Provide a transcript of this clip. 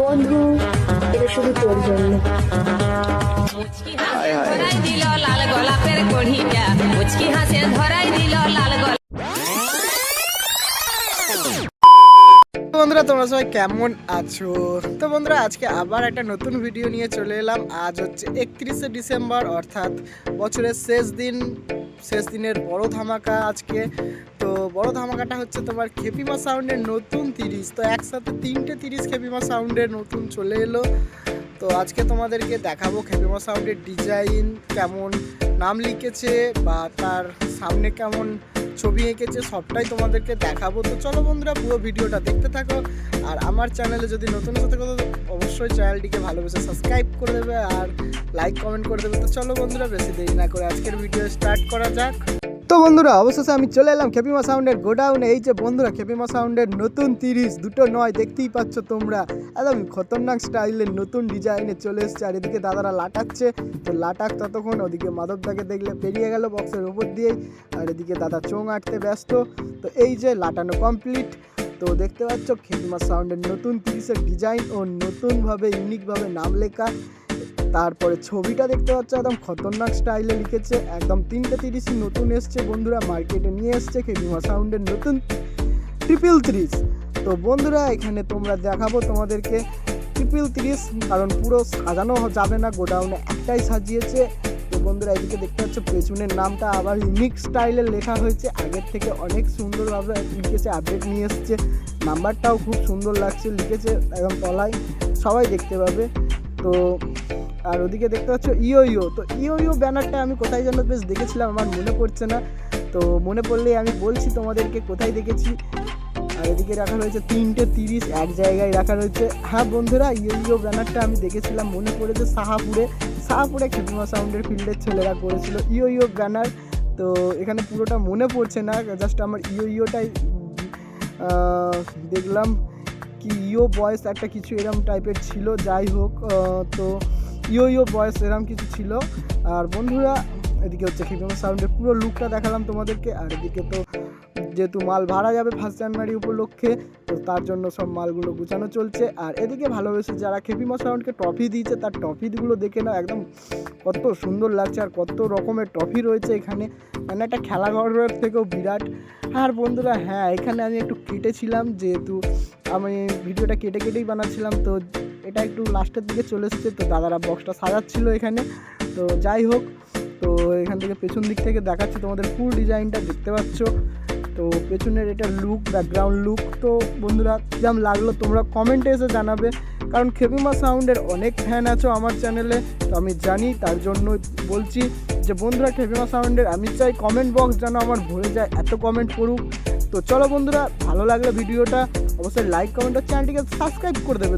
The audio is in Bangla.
বন্ধু এটা শুধু তোর জন্য। লাল গোলাপের কড়িটা। মুচকি হাসে ধরাই তো বন্ধুরা, তোমরা সবাই কেমন আছো? তো বন্ধুরা, আজকে আবার একটা নতুন ভিডিও নিয়ে চলে এলাম। আজ হচ্ছে একত্রিশে ডিসেম্বর, অর্থাৎ বছরের শেষ দিন, শেষ দিনের বড় ধামাকা আজকে। তো বড় ধামাকাটা হচ্ছে তোমার খেপিমা সাউন্ডের নতুন তিরিশ। তো একসাথে তিনটে তিরিশ খেপিমা সাউন্ডের নতুন চলে এলো। তো আজকে তোমাদেরকে দেখাবো খেপিমা সাউন্ডের ডিজাইন, কেমন নাম লিখেছে বা তার সামনে কেমন ছবি এঁকেছে, সবটাই তোমাদেরকে দেখাবো। তো চলো বন্ধুরা, পুরো ভিডিওটা দেখতে থাকো। আর আমার চ্যানেলে যদি নতুন সাথে কথা অবশ্যই চ্যানেলটিকে ভালোবেসে সাবস্ক্রাইব করে দেবে আর লাইক কমেন্ট করে দেবে। তো চলো বন্ধুরা, বেশি দেরি না করে আজকের ভিডিও স্টার্ট করা যাক। তো বন্ধুরা, অবশেষে আমি চলে এলাম খেপিমা সাউন্ডের গোডাউনে। এই যে বন্ধুরা, খেপিমা সাউন্ডের নতুন তিরিশ, দুটো নয়, দেখতেই পাচ্ছ তোমরা। একদম খতরনাক স্টাইলের নতুন ডিজাইনে চলে এসছে, আর এদিকে দাদারা লাটাচ্ছে। তো লাটাক ততক্ষণ ওদিকে মাধবদাকে দেখলে পেরিয়ে গেল বক্সের উপর দিয়েই, আর এদিকে দাদা চোং আটতে ব্যস্ত। তো এই যে লাটানো কমপ্লিট তো দেখতে পাচ্ছ, খেপিমা সাউন্ডের নতুন তিরিশের ডিজাইন ও নতুনভাবে ইউনিকভাবে নাম লেখা। তারপরে ছবিটা দেখতে পাচ্ছ, একদম খতরনাক স্টাইলে লিখেছে, একদম তিনটে তিরিশই নতুন এসছে বন্ধুরা, মার্কেটে নিয়ে এসছে খেপিমা সাউন্ডের নতুন ট্রিপল ত্রিশ তো বন্ধুরা, এখানে তোমরা দেখাবো তোমাদেরকে ট্রিপল ত্রিশ কারণ পুরো সাজানো যাবে না, গোডাউনে একটাই সাজিয়েছে। তো বন্ধুরা, এদিকে দেখতে পাচ্ছ, পেছনের নামটা আবার ইউনিক স্টাইলে লেখা হয়েছে। আগের থেকে অনেক সুন্দরভাবে লিখেছে আপডেট নিয়ে এসছে। নাম্বারটাও খুব সুন্দর লাগছে, লিখেছে, একদম তলায় সবাই দেখতে পাবে। তো আর ওদিকে দেখতে পাচ্ছ ইও ইও তো ইও ইও ব্যানারটা আমি কোথায় যেন বেশ দেখেছিলাম, আমার মনে পড়ছে না। তো মনে পড়লে আমি বলছি তোমাদেরকে কোথায় দেখেছি। আর এদিকে রাখা রয়েছে তিনটে তিরিশ, এক জায়গায় রাখা রয়েছে। হ্যাঁ বন্ধুরা ইও ইও ব্যানারটা আমি দেখেছিলাম, মনে পড়েছে সাহাপুরে। সাহাপুরে খেপিমা সাউন্ডের ফিল্ডের ছেলেরা করেছিল ইও ইও ব্যানার। তো এখানে পুরোটা মনে পড়ছে না, জাস্ট আমার ইও ইওটাই দেখলাম কি ইও বয়েস একটা কিছু এরম টাইপের ছিল, যাই হোক তো ইও ইয়ো বয়স এরম কিছু ছিল। আর বন্ধুরা এদিকে হচ্ছে খেপিমা সাউন্ডের পুরো লুকটা দেখালাম তোমাদেরকে। আর এদিকে তো যেহেতু মাল ভাড়া যাবে ফার্স্ট জানুয়ারি উপলক্ষে, তো তার জন্য সব মালগুলো গুছানো চলছে। আর এদিকে ভালোবেসে যারা খেপিমা সাউন্ডকে ট্রফি দিয়েছে, তার ট্রফিগুলো দেখে নাও, একদম কত সুন্দর লাগছে আর কত রকমের ট্রফি রয়েছে এখানে। মানে একটা খেলাঘরের থেকেও বিরাট। আর বন্ধুরা হ্যাঁ এখানে আমি একটু কেটেছিলাম, যেহেতু আমি ভিডিওটা কেটে কেটেই বানাচ্ছিলাম, তো এটা একটু লাস্টের দিকে চলে এসেছে, তো দাদারা বক্সটা সাজাচ্ছিল এখানে। তো যাই হোক তো এখান থেকে পেছন দিক থেকে দেখাচ্ছি তোমাদের ফুল ডিজাইনটা দেখতে পাচ্ছ? তো পেছনের এটা লুক ব্যাকগ্রাউন্ড লুক তো বন্ধুরা যেমন লাগল তোমরা কমেন্টে এসে জানাবে। কারণ খেপিমা সাউন্ডের অনেক ফ্যান আছো আমার চ্যানেলে তো আমি জানি, তার জন্য বলছি যে, বন্ধুরা খেপিমা সাউন্ডের আমি চাই কমেন্ট বক্স যেন আমার ভরে যায়, এত কমেন্ট করুক তো চলো বন্ধুরা, ভালো লাগল ভিডিওটা অবশ্যই লাইক কমেন্ট আর চ্যানেলটিকে সাবস্ক্রাইব করে দেবে।